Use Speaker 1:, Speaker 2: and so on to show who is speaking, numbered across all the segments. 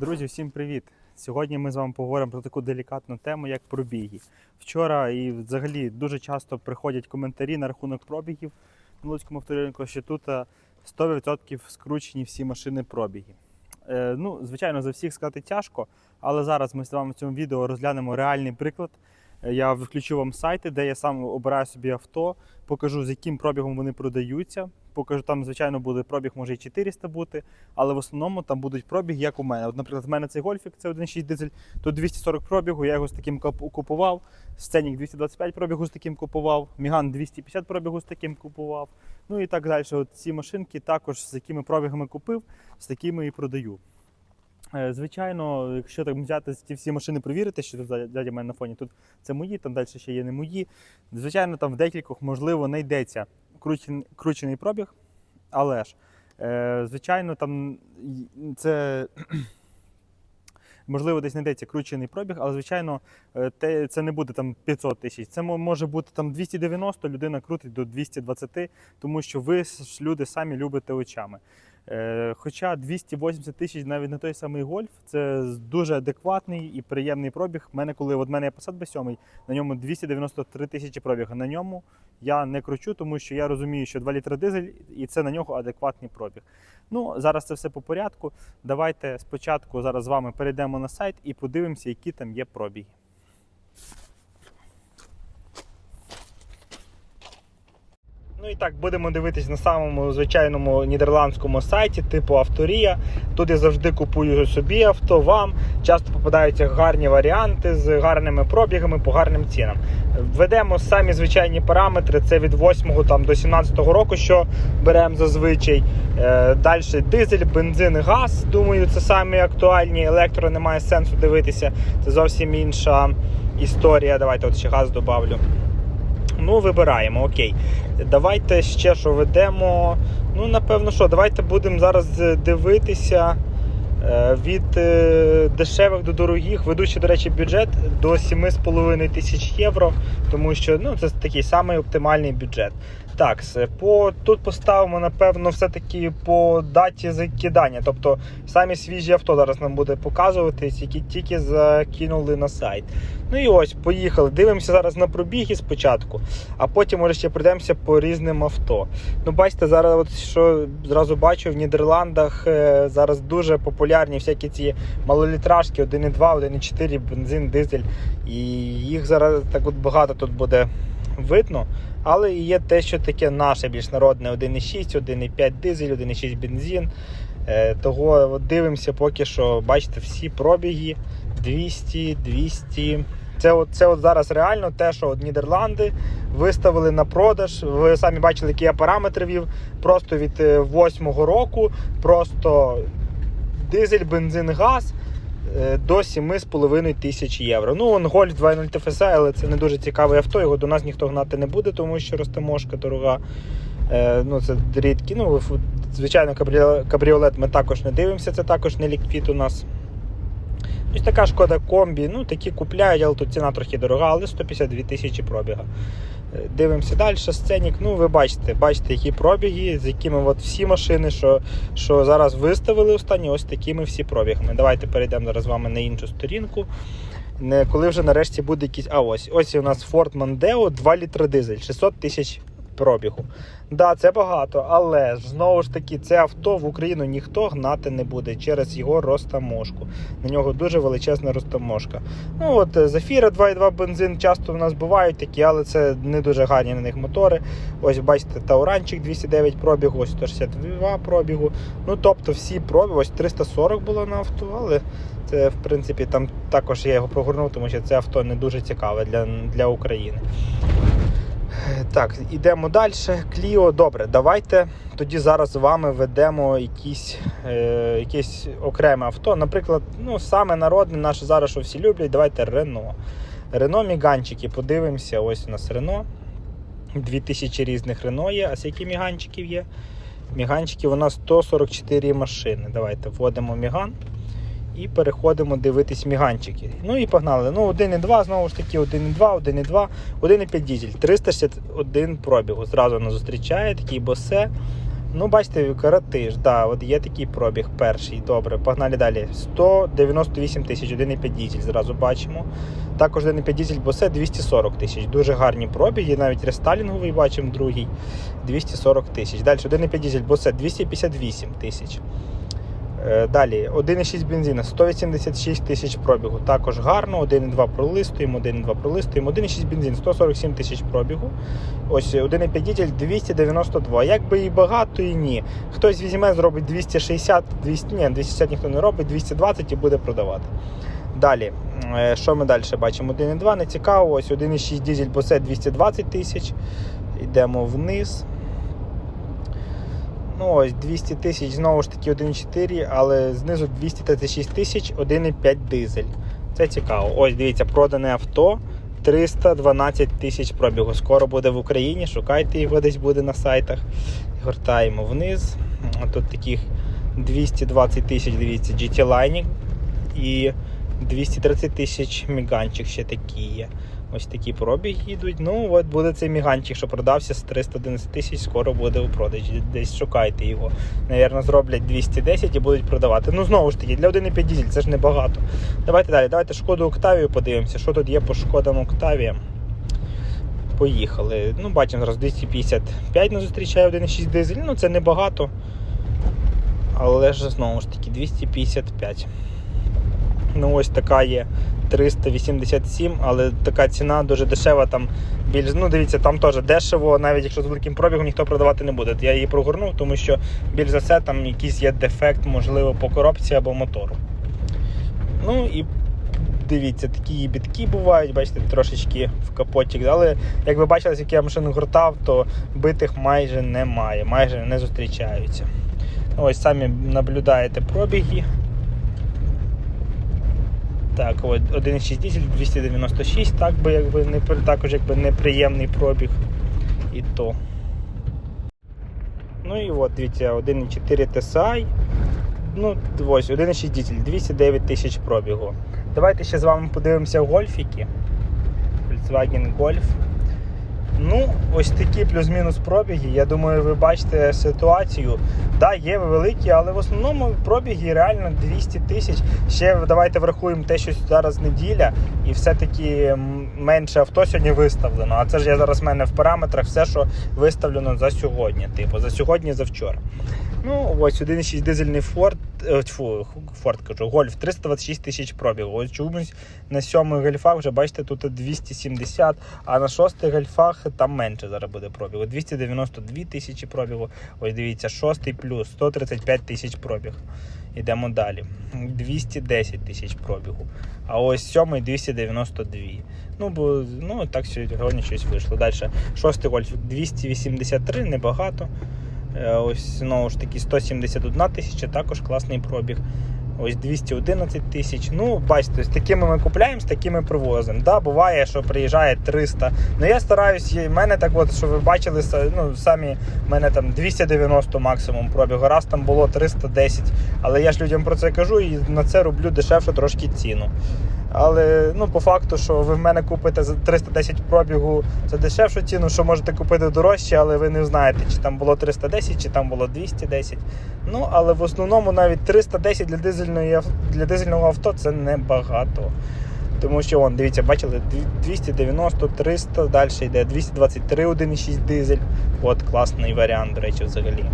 Speaker 1: Друзі, всім привіт! Сьогодні ми з вами поговоримо про таку делікатну тему, як пробіги. Вчора і взагалі дуже часто приходять коментарі на рахунок пробігів на Луцькому авторинку, що тут е, 100% скручені всі машини пробіги. Е, ну, звичайно, за всіх сказати тяжко, але зараз ми з вами в цьому відео розглянемо реальний приклад. Е, Я включу вам сайти, де я сам обираю собі авто, покажу, з яким пробігом вони продаються. Покажу, там, звичайно, буде пробіг, може і 400 бути, але в основному там будуть пробіги, як у мене. От, наприклад, в мене цей гольфік, це 1.6 дизель, тут 240 пробігу, я його з таким купував. Сценік 225 пробігу з таким купував, Міган 250 пробігу з таким купував. Ну і так далі. От ці машинки також з якими пробігами купив, з такими і продаю. Е, Звичайно, якщо так взяти ці всі машини перевірити, що тут дядя мене на фоні, тут це мої, там далі ще є не мої. Звичайно, там в декількох, можливо, не йдеться кручений пробіг, але ж, е, звичайно, там це. Можливо, десь знайдеться йдеться кручений пробіг, але звичайно, е, це не буде там 500 тисяч. Це може бути там 290, людина крутить до 220, тому що ви люди самі любите очами. Е, Хоча 280 тисяч навіть на той самий гольф це дуже адекватний і приємний пробіг. У мене, коли от мене є Passat B7, на ньому 293 тисячі пробіга. На ньому я не кручу, тому що я розумію, що 2 літра дизель, і це на нього адекватний пробіг. Ну, зараз це все по порядку. Давайте спочатку зараз з вами перейдемо на сайт і подивимося, які там є пробіги. Ну і так, будемо дивитись на самому звичайному нідерландському сайті, типу Авторія. Тут я завжди купую собі авто, вам. Часто попадаються гарні варіанти з гарними пробігами по гарним цінам. Введемо самі звичайні параметри: це від 8 там, до 17 року, що беремо зазвичай. Е, Далі дизель, бензин, газ. Думаю, це самі актуальні. Електро немає сенсу дивитися. Це зовсім інша історія. Давайте от ще газ добавлю. Ну, вибираємо, окей. Давайте ще що ведемо. Ну, напевно, що, давайте будемо зараз е, дивитися від е, дешевих до дорогих. Ведучи, до речі, бюджет до 7,5 тисяч євро, тому що ну, це такий самий оптимальний бюджет. Так, по, тут поставимо, напевно, все-таки по даті закидання. Тобто самі свіжі авто зараз нам буде показуватись, які тільки закинули на сайт. Ну і ось, поїхали. Дивимося зараз на пробіги спочатку, а потім може ще пройдемося по різним авто. Ну, бачите, зараз, от що зразу бачу, в Нідерландах е, зараз дуже популярні всякі ці малолітражки 1,2, 1,4, бензин, дизель. І їх зараз так от багато тут буде видно. Але і є те, що таке наше більш народне 1,6, 1,5 дизель, 1,6 бензин. Е, Того дивимося поки що, бачите, всі пробіги 200, 200. Це от, це от зараз реально те, що от Нідерланди виставили на продаж. Ви самі бачили, які я параметри вів. Просто від 8-го року, просто дизель, бензин, газ е, до 7,5 тисяч євро. Ну, он Гольф 2.0 TFSI, але це не дуже цікаве авто. Його до нас ніхто гнати не буде, тому що ростеможка дорога. Е, ну, це рідкі. Ну, звичайно, кабріолет ми також не дивимося, це також не ліквід у нас. Ось така шкода комбі. Ну, такі купляють, але тут ціна трохи дорога, але 152 тисячі пробіга. Дивимося далі. Сценік. Ну, ви бачите, бачите, які пробіги, з якими от всі машини, що, що зараз виставили останні, ось такими всі пробігами. Давайте перейдемо зараз з вами на іншу сторінку. Не, коли вже нарешті буде якийсь. А ось ось у нас Ford Mondeo 2 літра дизель, 600 тисяч пробігу. Да, це багато, але ж знову ж таки, це авто в Україну ніхто гнати не буде через його розтаможку. На нього дуже величезна розтаможка. Ну от е, Зафіра 2.2 бензин часто в нас бувають такі, але це не дуже гарні на них мотори. Ось бачите, Тауранчик 209 пробігу, ось 162 пробігу. Ну тобто всі пробіги, ось 340 було на авто, але це в принципі там також я його прогорнув, тому що це авто не дуже цікаве для, для України. Так, ідемо далі. Кліо, добре, давайте тоді зараз з вами ведемо якісь, е, якесь окреме авто. Наприклад, ну, саме народне наше зараз, що всі люблять, давайте Рено. Рено Міганчики, подивимося, ось у нас Рено. 2000 різних Рено є. А скільки міганчиків є? Міганчиків у нас 144 машини. Давайте вводимо Міган і переходимо дивитись міганчики. Ну і погнали. Ну, 1,2, знову ж таки, 1,2, 1,2, 1,5 дізель, 361 пробігу. Зразу нас зустрічає такий босе. Ну, бачите, коротиш, да, от є такий пробіг перший. Добре, погнали далі. 198 тисяч, 1,5 дізель зразу бачимо. Також 1,5 дізель босе 240 тисяч. Дуже гарні пробіги, навіть рестайлінговий бачимо другий 240 тисяч. Далі 1,5 дізель босе 258 тисяч. Е, Далі 1,6 бензина 186 тисяч пробігу. Також гарно, 1,2 пролистуємо, 1,2 пролистуємо, 1,6 бензин 147 тисяч пробігу. Ось 1,5 дізель 292. Якби і багато, і ні. Хтось візьме, зробить 260, 200, ні, 260 ніхто не робить, 220 і буде продавати. Далі, е, що ми далі бачимо? 1,2 не цікаво. Ось 1,6 дізель босе 220 тисяч. Йдемо вниз. Ну ось 200 тисяч, знову ж таки 1,4, але знизу 236 тисяч, 1,5 дизель. Це цікаво. Ось дивіться, продане авто 312 тисяч пробігу. Скоро буде в Україні. Шукайте його десь буде на сайтах. Гортаємо вниз. Тут таких 220 тисяч, дивіться, GT Line і 230 тисяч міганчик ще такі є. Ось такі пробіги йдуть. Ну, от буде цей міганчик, що продався з 311 тисяч, скоро буде у продажі. Десь шукайте його. Навірно, зроблять 210 і будуть продавати. Ну, знову ж таки, для 1,5 дізель це ж небагато. Давайте далі. Давайте шкоду Октавію подивимося, що тут є по шкодам Октавія. Поїхали. Ну, бачимо, зараз 255 нас зустрічає 1,6 дизель. Ну, це небагато. Але ж знову ж таки 255. Ну, ось така є 387, але така ціна дуже дешева. Там більш, ну дивіться, там теж дешево, навіть якщо з великим пробігом ніхто продавати не буде. Я її прогорнув, тому що більш за все там якийсь є дефект, можливо, по коробці або мотору. Ну і дивіться, такі бітки бувають, бачите, трошечки в капоті. Але як ви бачили, як я машину гуртав, то битих майже немає, майже не зустрічаються. Ось самі наблюдаєте пробіги. Так, от 1,6 дизель 296, так би якби не також якби неприємний пробіг. І то. Ну і от, дивіться, 1,4 TSI. Ну, ось, 1,6 дизель, 209 тисяч пробігу. Давайте ще з вами подивимося гольфіки. Volkswagen Golf. Ну, ось такі плюс-мінус пробіги. Я думаю, ви бачите ситуацію. Да, є великі, але в основному пробіги реально 200 тисяч. Ще давайте врахуємо те, що зараз неділя, і все-таки менше авто сьогодні виставлено. А це ж я зараз в мене в параметрах все, що виставлено за сьогодні. Типу, за сьогодні, за вчора. Ну, ось 1,6 дизельний Ford, е, тьфу, Ford кажу, Golf 326 тисяч пробігу. Ось чомусь на сьомих гольфах вже бачите, тут 270, а на шостих гольфах там менше зараз буде пробігу. 292 тисячі пробігу. Ось дивіться, шостий плюс 135 тисяч пробіг. Йдемо далі. 210 тисяч пробігу. А ось сьомий 292. Ну, бо ну, так сьогодні щось вийшло. Далі. Шостий гольф 283, небагато. Е, Ось знову ж таки 171 тисяча, також класний пробіг. Ось 211 тисяч. Ну, бачите, з такими ми купляємо, з такими привозимо. Да, буває, що приїжджає 300. Ну я стараюсь, в мене так от, що ви бачили, ну, самі в мене там 290 максимум пробігу. Раз там було 310. Але я ж людям про це кажу і на це роблю дешевше трошки ціну. Але ну, по факту, що ви в мене купите за 310 пробігу за дешевшу ціну, що можете купити дорожче, але ви не знаєте, чи там було 310, чи там було 210. Ну, але в основному навіть 310 для, дизельної, для дизельного авто це небагато. Тому що, вон, дивіться, бачили, 290, 300, далі йде 223, 1,6 дизель. От класний варіант, до речі, взагалі.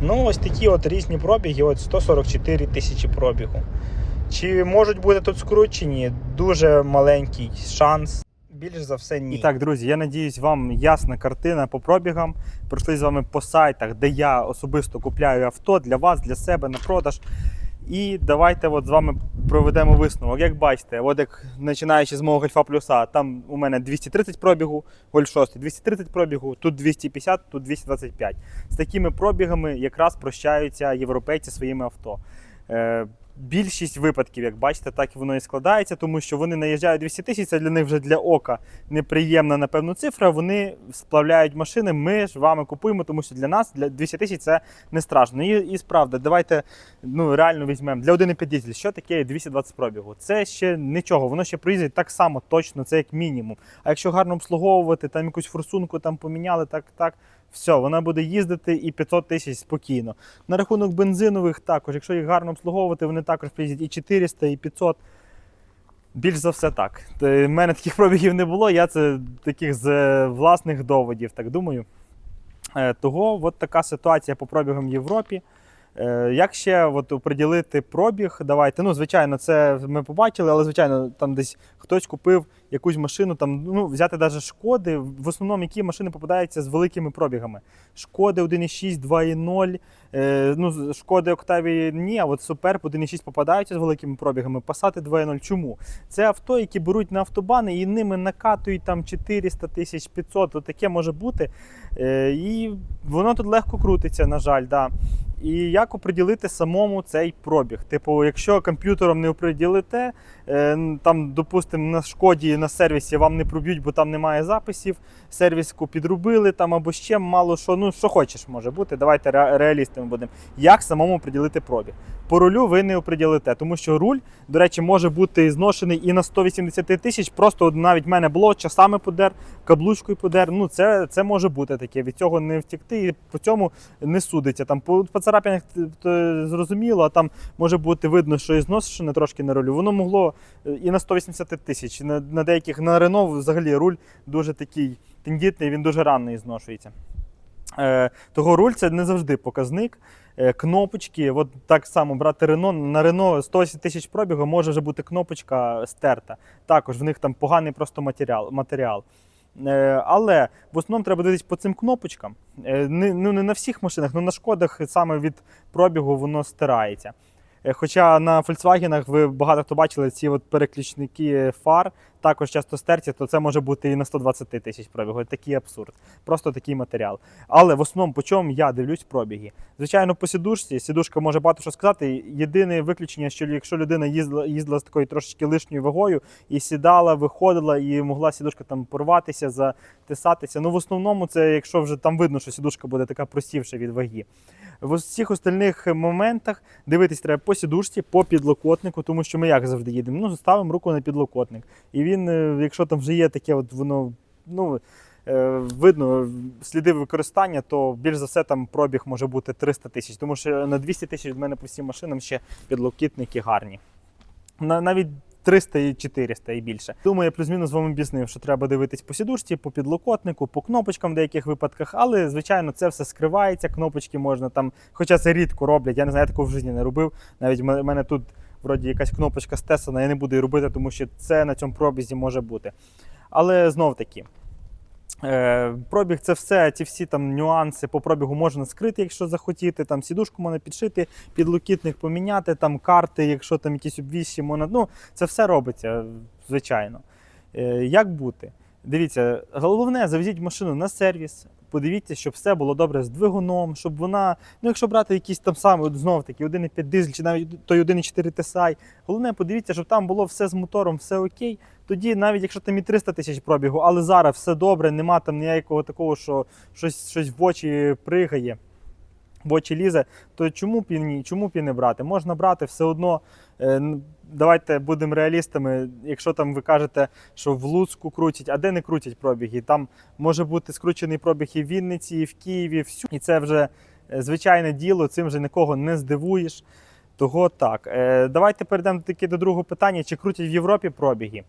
Speaker 1: Ну, ось такі от різні пробіги, от 144 тисячі пробігу. Чи можуть бути тут скручені? Дуже маленький шанс. Більш за все, ні. І так, друзі, я надіюсь, вам ясна картина по пробігам. Пройшли з вами по сайтах, де я особисто купляю авто для вас, для себе на продаж. І давайте от з вами проведемо висновок. Як бачите, от як починаючи з мого Гольфа Плюса, там у мене 230 пробігу, Гольф 6 230 пробігу, тут 250, тут 225. З такими пробігами якраз прощаються європейці своїми авто. Більшість випадків, як бачите, так воно і складається, тому що вони наїжджають 200 тисяч, це для них вже для ока неприємна, напевно, цифра. Вони сплавляють машини. Ми ж вами купуємо, тому що для нас для 200 тисяч це не страшно. І, і справді, давайте ну, реально візьмемо для 1,5 дизель, що таке 220 пробігу? Це ще нічого, воно ще проїздить так само точно, це як мінімум. А якщо гарно обслуговувати, там якусь форсунку там поміняли, так, так, Все, вона буде їздити і 500 тисяч спокійно. На рахунок бензинових також, якщо їх гарно обслуговувати, вони також приїздять і 400, і 500. Більш за все так. У мене таких пробігів не було, я це таких з е, власних доводів, так думаю. Е, Того от така ситуація по пробігам в Європі. Е, Як ще от, оприділити пробіг? Давайте. Ну, звичайно, це ми побачили, але звичайно, там десь хтось купив якусь машину, там, ну, взяти навіть шкоди. В основному які машини попадаються з великими пробігами. Шкоди 1,6, 2,0. Е, ну, шкоди Октавії ні, а от Суперб 1,6 попадаються з великими пробігами. Пасати 2,0. Чому? Це авто, які беруть на автобани і ними накатують там 400 тисяч 500, от таке може бути. Е, і воно тут легко крутиться, на жаль. Да. І як оприділити самому цей пробіг? Типу, якщо комп'ютером не оприділите, е, там, допустимо, на шкоді на сервісі вам не проб'ють, бо там немає записів, сервіску підробили там або ще мало що, ну що хочеш може бути. Давайте ре- реалістами будемо. Як самому оприділити пробіг? По рулю ви не оприділите, тому що руль, до речі, може бути зношений і на 180 тисяч. Просто навіть в мене було часами подер, каблучкою подер. Ну це, це може бути таке. Від цього не втікти і по цьому не судиться. Там по, по царапинах т- зрозуміло, а там може бути видно, що і зношене трошки на рулю. Воно могло е, і на 180 тисяч. На, на деяких на Рено взагалі руль дуже такий тендітний, він дуже рано зношується. Е, того руль це не завжди показник. Е, кнопочки, от так само брати Рено. На Рено 180 тисяч пробігу може вже бути кнопочка стерта. Також в них там поганий просто матеріал. матеріал. Е, але в основному треба дивитися по цим кнопочкам. Е, не, ну, не на всіх машинах, але на шкодах саме від пробігу воно стирається. Е, Хоча на Volkswagen ви багато хто бачили ці от переключники фар, також часто стерті, то це може бути і на 120 тисяч пробігу. Такий абсурд. Просто такий матеріал. Але в основному, по чому я дивлюсь пробіги. Звичайно, по сідушці. Сідушка може багато що сказати. Єдине виключення, що якщо людина їздила, їздила з такою трошечки лишньою вагою і сідала, виходила, і могла сідушка там порватися, затисатися. Ну, в основному, це якщо вже там видно, що сідушка буде така простівша від ваги. В усіх остальних моментах дивитись треба по сідушці, по підлокотнику, тому що ми як завжди їдемо. Ну, ставимо руку на підлокотник. І він, е, якщо там вже є таке, от воно ну, е, видно сліди використання, то більш за все там пробіг може бути 300 тисяч, тому що на 200 тисяч в мене по всім машинам ще підлокітники гарні. Навіть 300 і 400 і більше. Думаю, я плюс-мінус вам об'яснив, що треба дивитись по сідушці, по підлокотнику, по кнопочкам в деяких випадках, але звичайно це все скривається. Кнопочки можна там, хоча це рідко роблять. Я не знаю, я такого в житті не робив. Навіть в мене тут вроді якась кнопочка стесана, я не буду її робити, тому що це на цьому пробізі може бути. Але знов таки. Е, пробіг це все, ці всі там нюанси по пробігу можна скрити, якщо захотіти. Там сідушку можна підшити, підлокітник поміняти, там карти, якщо там якісь обвісі, можна. Ну, це все робиться, звичайно. Е, як бути? Дивіться, головне, завезіть машину на сервіс. Подивіться, щоб все було добре з двигуном, щоб вона, ну якщо брати якісь там саме, знов таки, 1,5 дизель чи навіть той 1,4 TSI, головне подивіться, щоб там було все з мотором, все окей. Тоді, навіть якщо там і 300 тисяч пробігу, але зараз все добре, нема там ніякого такого, що щось, щось в очі пригає, в очі лізе, то чому б і ні? Чому б і не брати? Можна брати все одно. е, Давайте будемо реалістами. Якщо там ви кажете, що в Луцьку крутять, а де не крутять пробіги? Там може бути скручений пробіг і в Вінниці, і в Києві, всю. І це вже е, звичайне діло, цим вже нікого не здивуєш. Того так. Е, Давайте перейдемо таки до другого питання: чи крутять в Європі пробіги?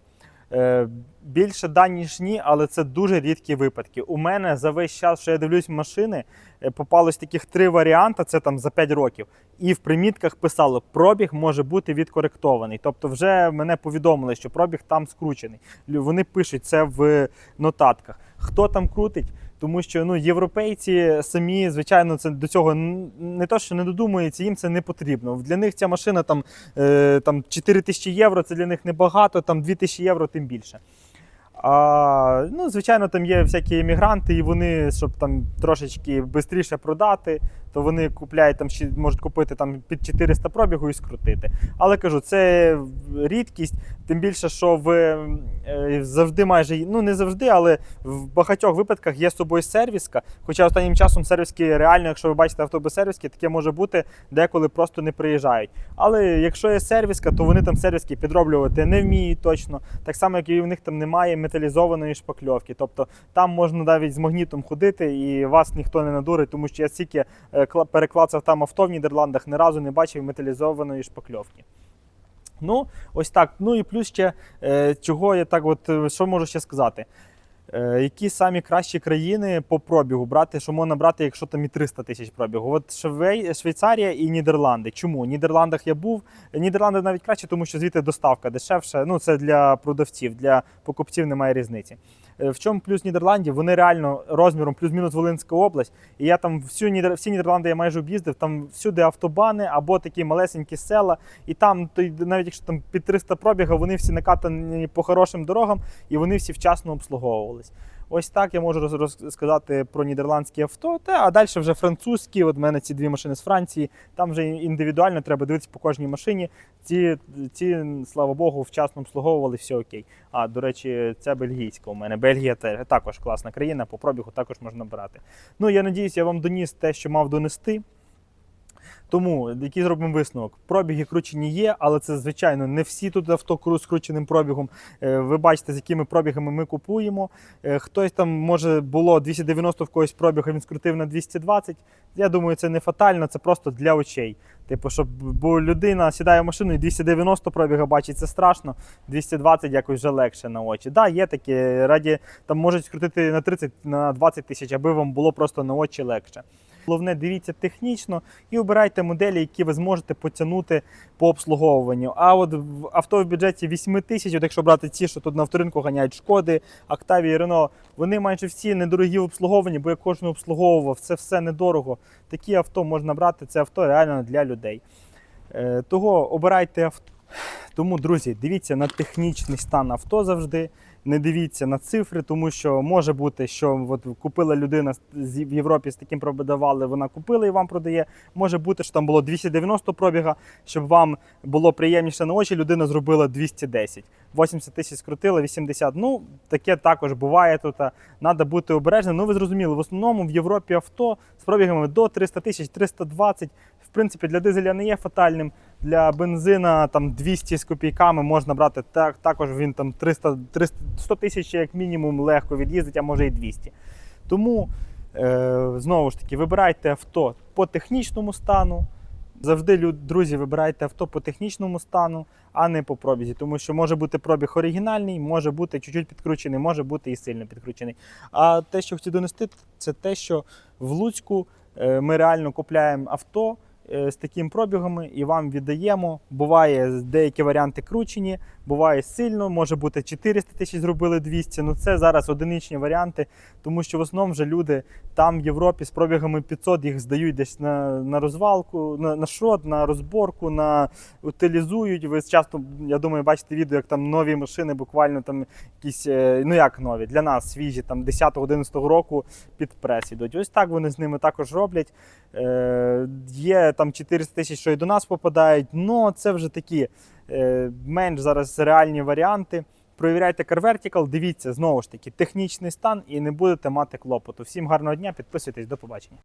Speaker 1: Е, Більше да, ніж ні, але це дуже рідкі випадки. У мене за весь час, що я дивлюсь машини, е, попалось таких три варіанти, це там за 5 років. І в примітках писало, пробіг може бути відкоректований. Тобто, вже мене повідомили, що пробіг там скручений. Вони пишуть це в нотатках. Хто там крутить? Тому що ну, європейці самі, звичайно, це до цього не то, що не додумується, їм це не потрібно. Для них ця машина там, е, там 4 тисячі євро, це для них небагато, там 2 тисячі євро, тим більше. А, ну, звичайно, там є всякі емігранти, і вони, щоб там трошечки швидше продати, то вони купляють там ще можуть купити там під 400 пробігу і скрутити. Але кажу, це рідкість, тим більше, що в е, завжди майже ну не завжди, але в багатьох випадках є з собою сервіска. Хоча останнім часом сервіски реально, якщо ви бачите автобус сервіски, таке може бути, деколи просто не приїжджають. Але якщо є сервіска, то вони там сервіски підроблювати не вміють точно. Так само, як і в них там немає металізованої шпакльовки. Тобто там можна навіть з магнітом ходити і вас ніхто не надурить, тому що я стільки е, переклацав там авто в Нідерландах, ні разу не бачив металізованої шпакльовки. Ну, ось так. Ну і плюс ще е, чого я так, от е, що можу ще сказати. Е, які самі кращі країни по пробігу брати, що можна брати, якщо там і 300 тисяч пробігу? От Швей... Швейцарія і Нідерланди. Чому? В Нідерландах я був. Нідерланди навіть краще, тому що звідти доставка дешевша. Ну, це для продавців, для покупців немає різниці. Е, В чому плюс Нідерландів? Вони реально розміром плюс-мінус Волинська область. І я там всю Нідер... всі Нідерланди я майже об'їздив, там всюди автобани або такі малесенькі села. І там, навіть якщо там під 300 пробіга, вони всі накатані по хорошим дорогам і вони всі вчасно обслуговувались. Ось так я можу роз- розказати про нідерландські авто. Та, а далі вже французькі. От в мене ці дві машини з Франції. Там вже індивідуально треба дивитися по кожній машині. Ці, ці слава Богу, вчасно обслуговували, все окей. А до речі, це бельгійська у мене. Бельгія теж також класна країна, по пробігу також можна брати. Ну я надіюсь, я вам доніс те, що мав донести. Тому який зробимо висновок? Пробіги кручені є, але це звичайно не всі тут авто кру- з крученим пробігом. Е, Ви бачите, з якими пробігами ми купуємо. Е, Хтось там може було 290 в когось пробіг, а він скрутив на 220. Я думаю, це не фатально, це просто для очей. Типу, щоб бо людина сідає в машину і 290 пробіга бачить, це страшно. 220 якось вже легше на очі. Да, є такі раді там можуть скрутити на 30 на 20 тисяч, аби вам було просто на очі легше. Головне, дивіться технічно і обирайте моделі, які ви зможете потягнути по обслуговуванню. А от в авто в бюджеті 8 тисяч, от якщо брати ті, що тут на авторинку ганяють шкоди, Октавії, Рено, вони майже всі недорогі в обслуговуванні, бо я кожну обслуговував, це все недорого. Такі авто можна брати, це авто реально для людей. Е, того обирайте авто. Тому, друзі, дивіться на технічний стан авто завжди. Не дивіться на цифри, тому що може бути, що от купила людина в Європі з таким продавали, вона купила і вам продає. Може бути, що там було 290 пробіга, щоб вам було приємніше на очі, людина зробила 210. 80 тисяч скрутила, 80. Ну, таке також буває тут. Треба бути обережним. Ну, ви зрозуміли, в основному в Європі авто з пробігами до 300 тисяч, 320. Принципі, для дизеля не є фатальним. Для бензина там 200 з копійками можна брати так, також він там 300, 300 100 тисяч як мінімум легко від'їздить, а може і 200. Тому е, знову ж таки вибирайте авто по технічному стану. Завжди, друзі, вибирайте авто по технічному стану, а не по пробізі. Тому що може бути пробіг оригінальний, може бути чуть-чуть підкручений, може бути і сильно підкручений. А те, що хотів донести, це те, що в Луцьку е, ми реально купляємо авто з такими пробігами і вам віддаємо. Буває деякі варіанти кручені, буває сильно, може бути 400 тисяч зробили 200. Ну це зараз одиничні варіанти, тому що в основному вже люди там в Європі з пробігами 500 їх здають десь на, на розвалку, на, на шрот, на розборку, на утилізують. Ви часто, я думаю, бачите відео, як там нові машини, буквально там якісь, е, ну як нові, для нас свіжі, там 10-11 року під прес ідуть. Ось так вони з ними також роблять. Е, є там 400 тисяч, що і до нас попадають, але це вже такі е, менш зараз реальні варіанти. Провіряйте Car Vertical, дивіться знову ж таки технічний стан і не будете мати клопоту. Всім гарного дня, підписуйтесь, до побачення.